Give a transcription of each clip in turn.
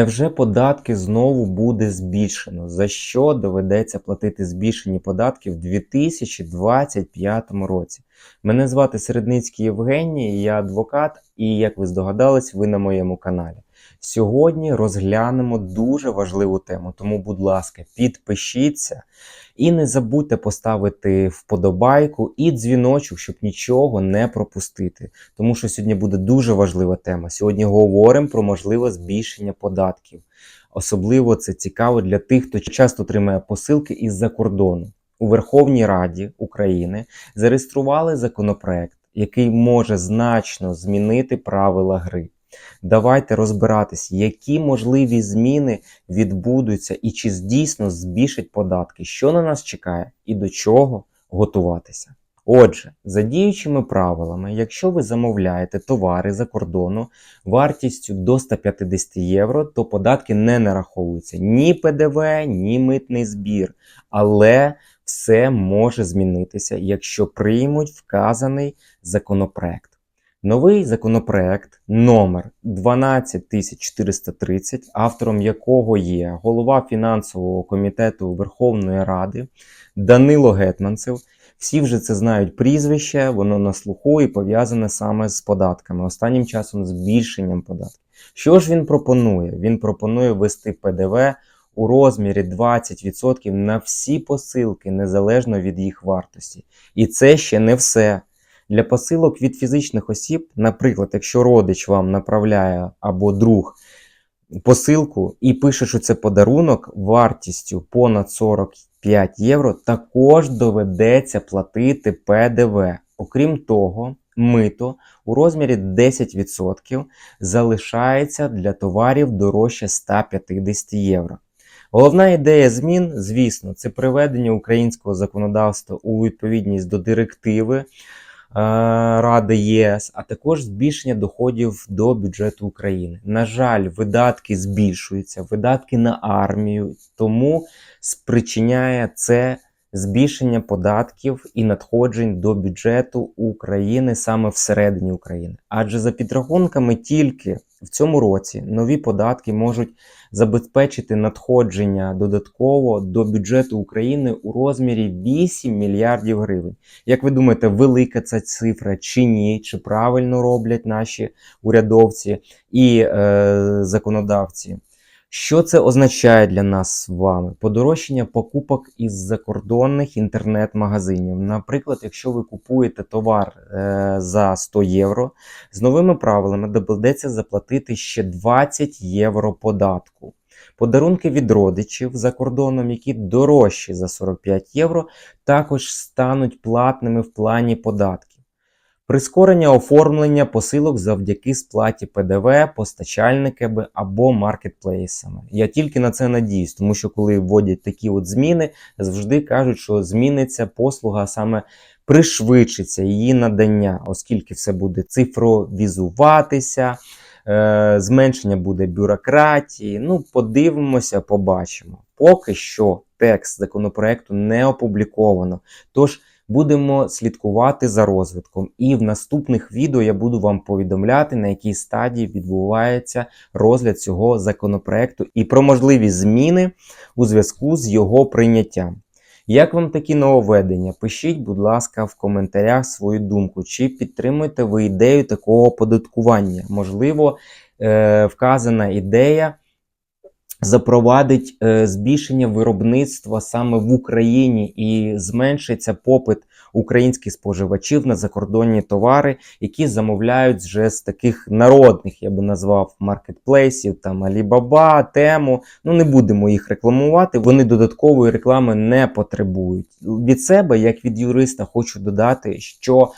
Невже податки знову буде збільшено? За що доведеться платити збільшені податки в 2025 році? Мене звати Середницький Євгеній, я адвокат, і як ви здогадались, ви на моєму каналі. Сьогодні розглянемо дуже важливу тему, тому, будь ласка, підпишіться і не забудьте поставити вподобайку і дзвіночок, щоб нічого не пропустити. Тому що сьогодні буде дуже важлива тема. Сьогодні говоримо про можливе збільшення податків. Особливо це цікаво для тих, хто часто отримує посилки із-за кордону. У Верховній Раді України зареєстрували законопроект, який може значно змінити правила гри. Давайте розбиратись, які можливі зміни відбудуться і чи дійсно збільшать податки, що на нас чекає і до чого готуватися. Отже, за діючими правилами, якщо ви замовляєте товари за кордону вартістю до 150 євро, то податки не нараховуються ні ПДВ, ні митний збір. Але все може змінитися, якщо приймуть вказаний законопроект. Новий законопроект номер 12430, автором якого є голова фінансового комітету Верховної Ради Данило Гетманцев. Всі вже це знають прізвище, воно на слуху і пов'язане саме з податками, останнім часом збільшенням податків. Що ж він пропонує? Він пропонує ввести ПДВ у розмірі 20% на всі посилки, незалежно від їх вартості. І це ще не все. Для посилок від фізичних осіб, наприклад, якщо родич вам направляє або друг посилку і пише, що це подарунок вартістю понад 45 євро, також доведеться платити ПДВ. Окрім того, мито у розмірі 10% залишається для товарів дорожче 150 євро. Головна ідея змін, звісно, це приведення українського законодавства у відповідність до директиви. Ради ЄС, а також збільшення доходів до бюджету України. На жаль, видатки збільшуються, видатки на армію, тому спричиняє це збільшення податків і надходжень до бюджету України саме всередині України. Адже за підрахунками тільки в цьому році нові податки можуть забезпечити надходження додатково до бюджету України у розмірі 8 мільярдів гривень. Як ви думаєте, велика ця цифра чи ні? Чи правильно роблять наші урядовці і е, законодавці? Що це означає для нас з вами? Подорожчання покупок із закордонних інтернет-магазинів. Наприклад, якщо ви купуєте товар е, за 100 євро, з новими правилами доведеться заплатити ще 20 євро податку. Подарунки від родичів за кордоном, які дорожчі за 45 євро, також стануть платними в плані податків. Прискорення оформлення посилок завдяки сплаті ПДВ постачальниками або маркетплейсами. Я тільки на це надіюсь, тому що коли вводять такі от зміни, завжди кажуть, що зміниться послуга, саме пришвидшиться її надання, оскільки все буде цифровізуватися, е, зменшення буде бюрократії. Ну, подивимося, побачимо. Поки що текст законопроекту не опубліковано. Тож Будемо слідкувати за розвитком, і в наступних відео я буду вам повідомляти, на якій стадії відбувається розгляд цього законопроекту і про можливі зміни у зв'язку з його прийняттям. Як вам такі нововведення? Пишіть, будь ласка, в коментарях свою думку, чи підтримуєте ви ідею такого оподаткування? Можливо, е, вказана ідея запровадить е, збільшення виробництва саме в Україні і зменшиться попит українських споживачів на закордонні товари, які замовляють вже з таких народних, я би назвав маркетплейсів, там Alibaba, Тему. Ну не будемо їх рекламувати. Вони додаткової реклами не потребують. Від себе, як від юриста, хочу додати, що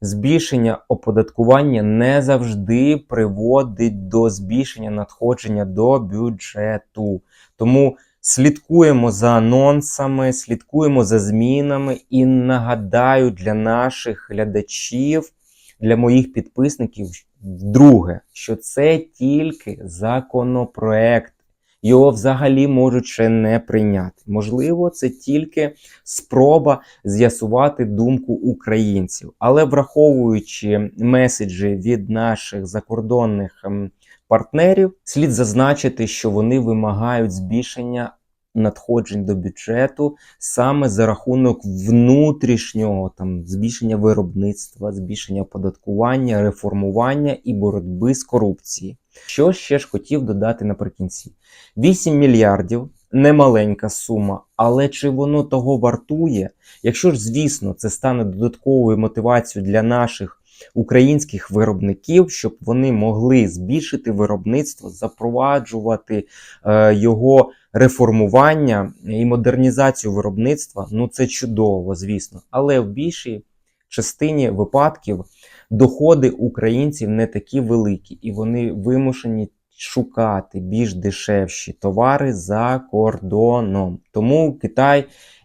збільшення оподаткування не завжди приводить до збільшення надходження до бюджету. Тому слідкуємо за анонсами, слідкуємо за змінами і нагадаю для наших глядачів, для моїх підписників, друге, що це тільки законопроект. Його взагалі можуть ще не прийняти. Можливо, це тільки спроба з'ясувати думку українців. Але враховуючи меседжі від наших закордонних ем, партнерів. Слід зазначити, що вони вимагають збільшення надходжень до бюджету саме за рахунок внутрішнього там збільшення виробництва, збільшення оподаткування, реформування і боротьби з корупцією. Що ще ж хотів додати наприкінці? 8 мільярдів немаленька сума, але чи воно того вартує? Якщо ж, звісно, це стане додатковою мотивацією для наших українських виробників, щоб вони могли збільшити виробництво, запроваджувати е, його реформування і модернізацію виробництва, ну це чудово, звісно. Але в більшій частині випадків доходи українців не такі великі, і вони вимушені шукати більш дешевші товари за кордоном. Тому Китай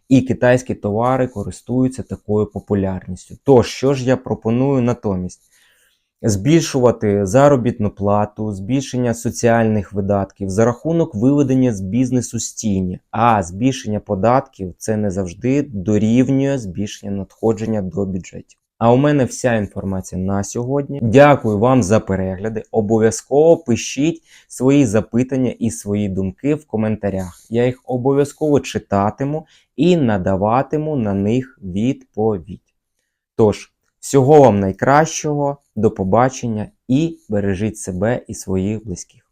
і китайські товари користуються такою популярністю. Тож, що ж я пропоную натомість? Збільшувати заробітну плату, збільшення соціальних видатків за рахунок виведення з бізнесу з тіні. А збільшення податків це не завжди дорівнює збільшення надходження до бюджетів. А у мене вся інформація на сьогодні. Дякую вам за перегляди. Обов'язково пишіть свої запитання і свої думки в коментарях. Я їх обов'язково читатиму і надаватиму на них відповідь. Тож, всього вам найкращого, до побачення і бережіть себе і своїх близьких.